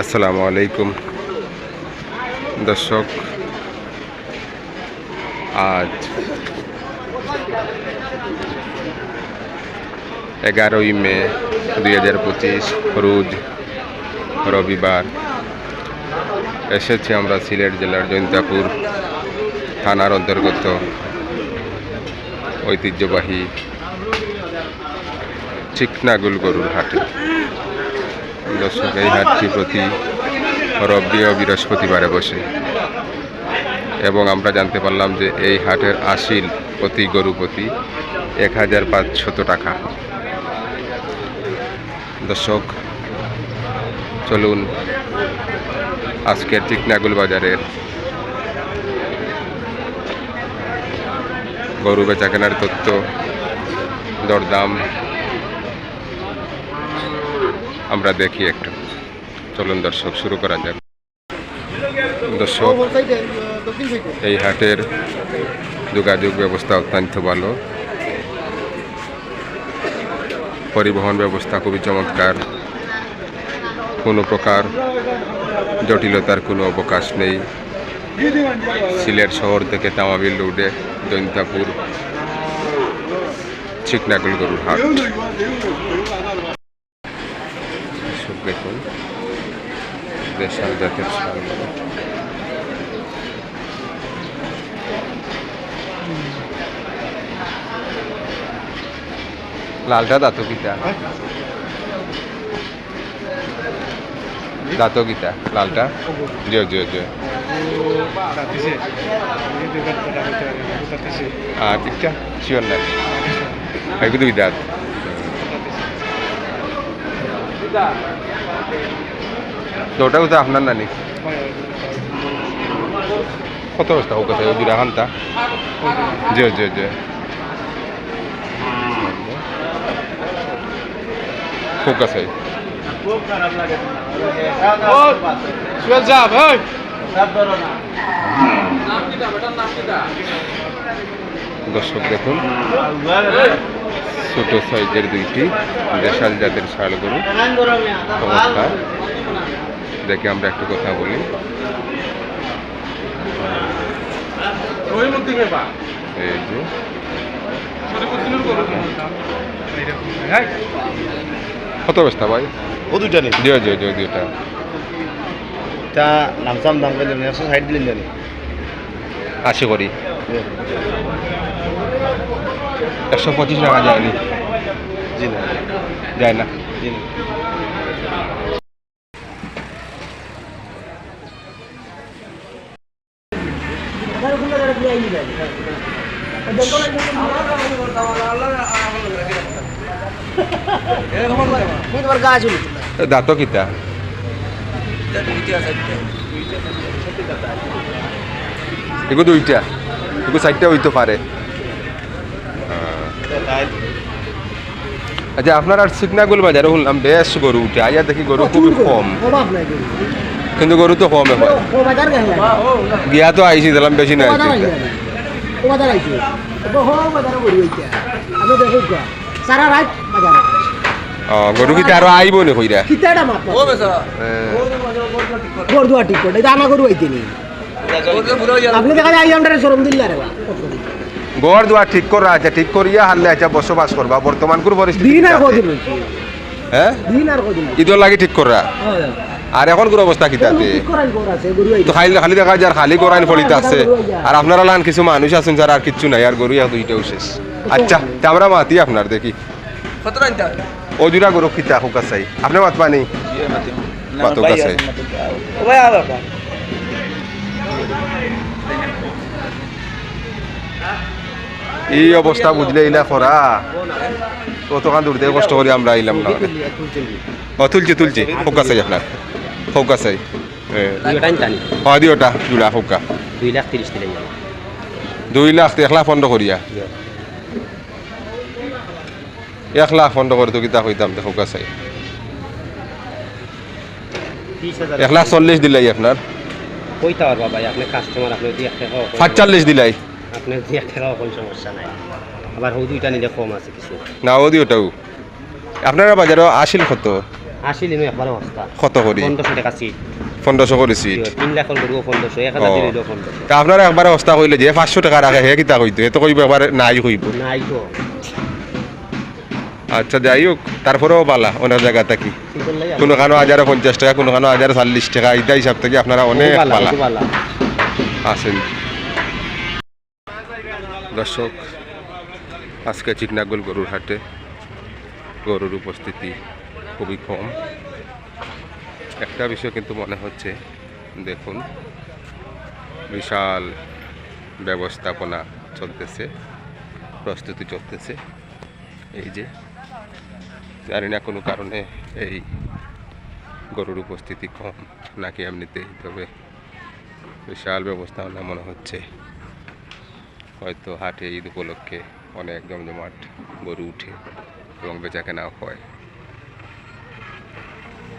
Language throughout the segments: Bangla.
আসসালামু আলাইকুম। দর্শক, আজ এগারোই মে দুই হাজার পঁচিশ, রোজ রবিবার। এসেছি আমরা সিলেট জেলার জৈন্তাপুর থানার অন্তর্গত ঐতিহ্যবাহী চিকনাগুল গরুর হাটে। দর্শক এই হাটটি প্রতি রব্বি ও বৃহস্পতিবারে বসে। এবং আমরা জানতে পারলাম যে এই হাটের আসিল প্রতি গরু প্রতি এক হাজার পাঁচশত টাকা। দর্শক, চলুন আজকের চিকনাগুল বাজারের গরু বেচা কেনার তথ্য, দরদাম আমরা দেখি একটু। চলুন দর্শক, শুরু করা যাক। দর্শক, এই হাটের যোগাযোগ ব্যবস্থা অত্যন্ত ভালো। পরিবহন ব্যবস্থা খুবই চমৎকার। কোনো প্রকার জটিলতার কোনো অবকাশ নেই। সিলেট শহর থেকে তামাবিল রোডে দৈন্তাপুর চিকনাগুল গরুর হাট। দেখুন দেশাল জাতের শালগম। লালটা দাঁতো কিতা দাঁতো কিতা লালটা। জয় জয় জয়। আর ইটা শিওর না। দুই তো ওটাও তো আপনার নানি? কত অবস্থা? হোক ওই দুটা হান্তা জয় জয় জয় হোক আছে দর্শক দেখুন ছোট সাইজের দুইটি দেশাল জাতের শাল গরু। চমৎকার দেখে আমরা একটু কথা বলি। এই যে। কত অবস্থা ভাই? ও দুইটা নেই। জয় জয় জয় দুইটা তা নামসাম দাম করে একশো ষাট দিলেন জানি। আশি করি। একশো পঁচিশ টাকা যায়নি। জি না। যায় না। জি না। দাঁত কিতা এগো দুইটা, এগো চারটা হইতে পারে। আচ্ছা আপনার আর সিকনাগুল বাজারে শুনলাম বেশ গরু উঠে। আইয়া দেখি গরু খুবই কম। কিন্তু গরু তো কমে হয়। গিয়া তো আইসি দিলাম বেশি না গরু কিতা আরও আইব নি কইরা কিতাটা মাপ। গরদুয়া ঠিক করে দানা গরু আইতে নি? আপনি দেখা যায় আইয়ামটারে শরম দিল্লা রে গড় দোয়া ঠিক করা আছে ঠিক করিয়া হারলে আচ্ছা বসবাস করবা বর্তমান কোন পরিস্থিতি দিন আর? কদিন হ্যাঁ দিন আর কদিন ঈদর লাগি ঠিক করা আর এখন কোন অবস্থা গরু আছে গরু তো খালি খালি দেখা যায় খালি করাইন ফলিতে আছে। আর আপনারা লান কিছু মানুষ আছেন যারা আর কিচ্ছু নাই, আর গরু এক দুইটাও শেষ। আচ্ছা তা আমরা মাতি আপনার দেখি। ও জুড়া গরু খিতা হুকা চাই আপনি মাত পানি মাতো কাছে এই অবস্থা বুঝলে ইলা করা কতখান দূর থেকে কষ্ট করে আমরা আইলাম না। ও তুলছি তুলছি চাই আপনার। হুকা চাই। হ্যাঁ দিওটা জুড়া হুকা। দুই লাখ তিরিশ দুই লাখ এক লাখ পনেরো করিয়া এক লাখ পনেরো করে তো কিতা কইতাম দেখো চাই। এক লাখ চল্লিশ দিলাই আপনার কইতে পারবা ভাই আপনি কাস্টমার আপনি দুই এক টাকা সাতচল্লিশ দিলাই। আপনার দুই এক কোনো সমস্যা নাই। আবার হৌ দুইটা নিলে কম আছে কিছু। না ও দিওটাও আপনারা বাজারে আসিল কত? আসিলি নো একবারে অবস্থা কত করি? পনেরোশো টাকা সিট পনেরোশো করেছি তিন লাখের গরু পনেরোশো এক হাজার ও। পনেরোশো। তা আপনারা একবার অবস্থা কইলে যে পাঁচশো টাকা রাখে হে কিতা কইতো? এ তো কইব একবার নাই কইব নাই তো আচ্ছা যাই হোক তারপরেও বালা অনেক জায়গা থাকি। কি করলাই কোনো খানো হাজারে পঞ্চাশ টাকা কোনো খানো হাজারে চল্লিশ টাকা এইটা হিসাব থেকে আপনারা অনেক বালা দর্শক আজকে চিকনাগল গরুর হাটে গরুর উপস্থিতি। খুবই কম। একটা বিষয় কিন্তু মনে হচ্ছে, দেখুন, বিশাল ব্যবস্থাপনা চলতেছে, প্রস্তুতি চলতেছে, এই যে, জানি না কোনো কারণে এই গরুর উপস্থিতি কম নাকি এমনিতেই, তবে বিশাল ব্যবস্থাপনা মনে হচ্ছে। হয়তো হাটে ঈদ উপলক্ষে অনেক জমজমাট গরু উঠে এবং বেচা কেনাও হয়।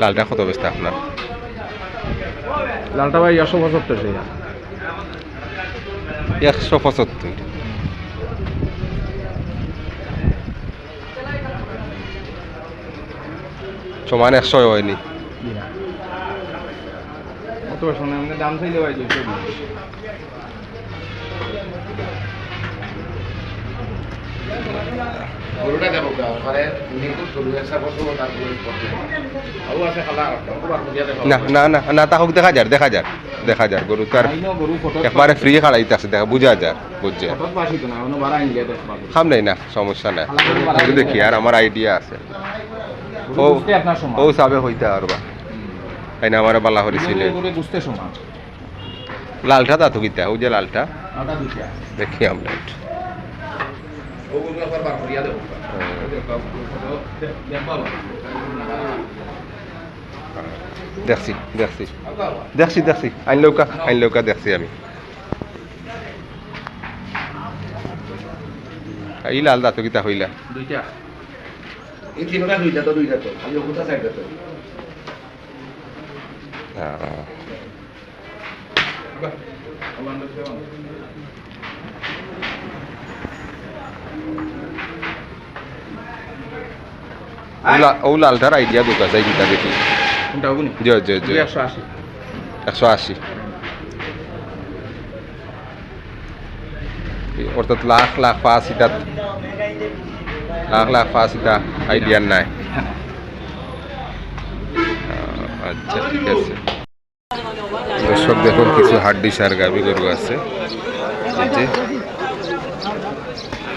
লালটা কত বেচতে আপনার? লালটা ভাই একশো পঁচাত্তর টাকা। একশো পঁচাত্তর। সমান একশো হয়নি। কত দাম চাইলে ভাই দুইশো গরুটা দেবো মানে নিখুঁত গরু একশো বছর তারপরে আবু আছে খালা একবার বুঝিয়া দেখো না না না না দেখা যার দেখা যার দেখা যার গরু একবারে ফ্রি খাড়াইতে আছে দেখা বুঝা যার বুঝছে। খাম নাই না সমস্যা নাই। দেখি আর আমার আইডিয়া আছে। ও বুঝতে আপনার সময়। ও সাবে হইতে আর বা। তাই না আমার বালা হরিছিলে লালটা তা তো গীতা যে লালটা। দেখি আমরা একটু। ও গরু একবার করিয়া দেবো দেখছি দেখছি দেখছি দেখছি আইন লৌকা আইন লৌকা দেখছি আমি এই লাল দাঁত গীতা হইলা দুইটা এই তিনটা দুইটা তো দুইটা তো আমি ওটা সাইডটা তো আহ, ও লালটার আইডিয়া দোকা যায় গীতা দেখি। জয় জয় জয়। একশো আশি। অর্থাৎ লাখ লাখ পাঁচ ইটাত লাখ লাখ পাঁচ ইটা আইডিয়ার নাই। আচ্ছা ঠিক আছে। দর্শক দেখুন কিছু হাড্ডি সার গাভি গরু আছে।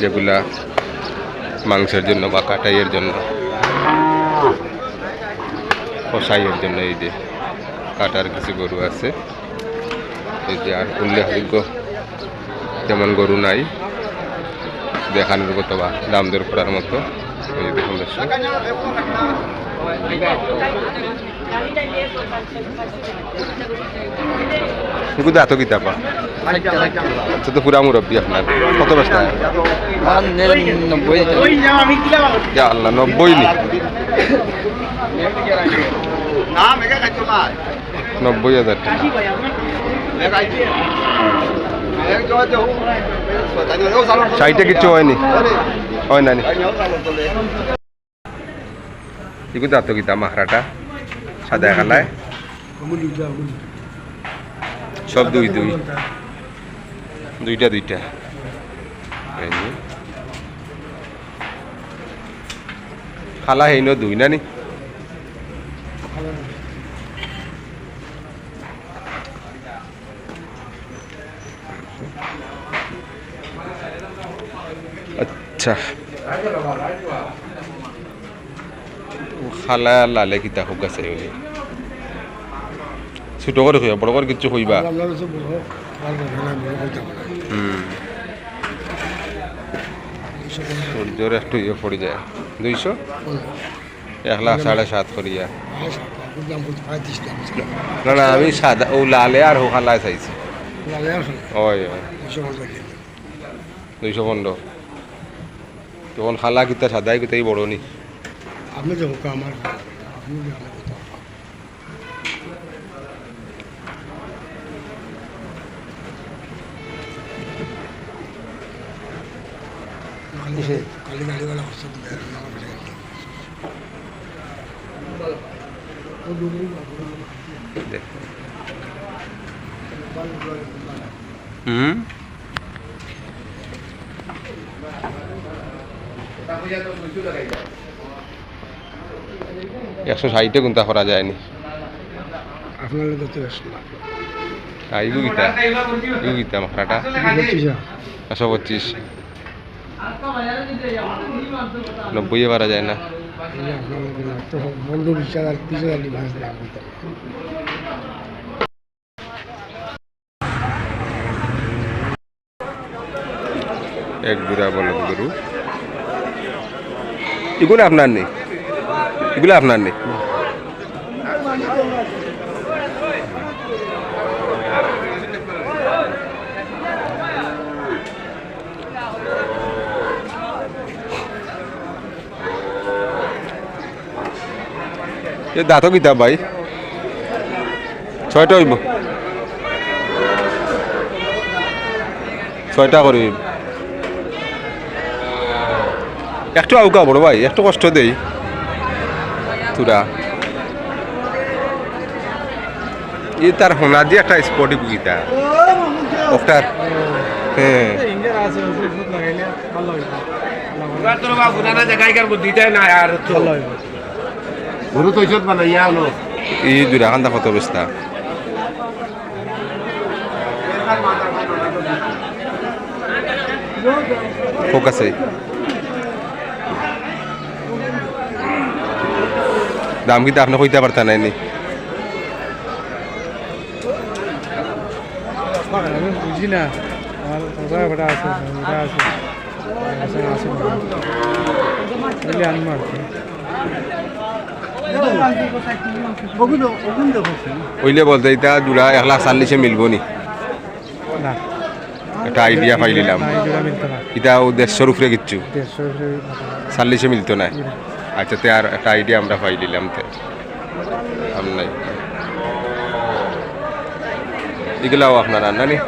যেগুলা মাংসের জন্য বা কাটাইয়ের জন্য। কষাইয়ের জন্য এই যে কাটার কিছু গরু আছে। এই যে আর উল্লেখযোগ্য তেমন গরু নাই। দেখানোর মতো বা দাম দর করার মতো। এই যে দেখুন আচ্ছা তো পুরা মুরব্বী আপনার। কত ব্যস্তা আল্লাহ নব্বই নি। নব্বই হাজার টাকা। ষাটে কিছু হয়নি। হয় না এগুলো এত কিতা মাখরাটা সাদা কালায় সব দুই দুই। দুইটা দুইটা। খালা হেইন দুই নি আচ্ছা। খালা লালে কিতা হোক আছে। ছোট করে হইবা বড় করে কিছু হইবা। হুম। সূর্যর একটু ইয়ে পড়ে যায়। দুইশো? এক লাখ সাড়ে সাত করিয়া। না না আমি সাদা ও লালে আর হোকালায় চাইছি ওই। দুইশো পনেরো। তখন খালা কিতা সাদাই কিতাই বড় নি। আপনি যে হোক আমার কালি গাড়িওয়ালা হচ্ছে তো দেয় না, আমার কাছে গেছে। দেখ হুম? একশো ষাটে গুন্তা করা যায়নি। গীতা ইগু গীতা মাখরাটা একশো পঁচিশ। নব্বই পারা যায় না। এক বুড়া বলদ গরু আপনার নেই এগুলো আপনার নেই। এ দাঁত কিতাব ভাই। ছয়টা হইব। ছয়টা করি একটু আউকা বড় ভাই একটু কষ্ট দেই। তুরা। ই তার হোনা দিয়ে একটা স্পটি বুকিতা ওটার হ্যাঁ। গরু তো ইসত বানাইয়া হলো ই দুরা খান্দা কত অবস্থা ফোক আছে দাম কিন্তু আপনি কইতে পারতেন নাইনি আমি বুঝি না আমার ওটা ওটা আছে ওটা আছে আছে ওইলে বলতে এটা দুরা এক লাখ চাল্লিশে মিলব নি। একটা আইডিয়া পাই নিলাম। জোড়া এটা ও দেড়শোর উপরে কিচ্ছু। চাল্লিশে মিলতো না। আচ্ছা তে আর একটা আইডিয়া আমরা পাই দিলাম তে। নাই। এগুলাও আপনার রান্না নি? আর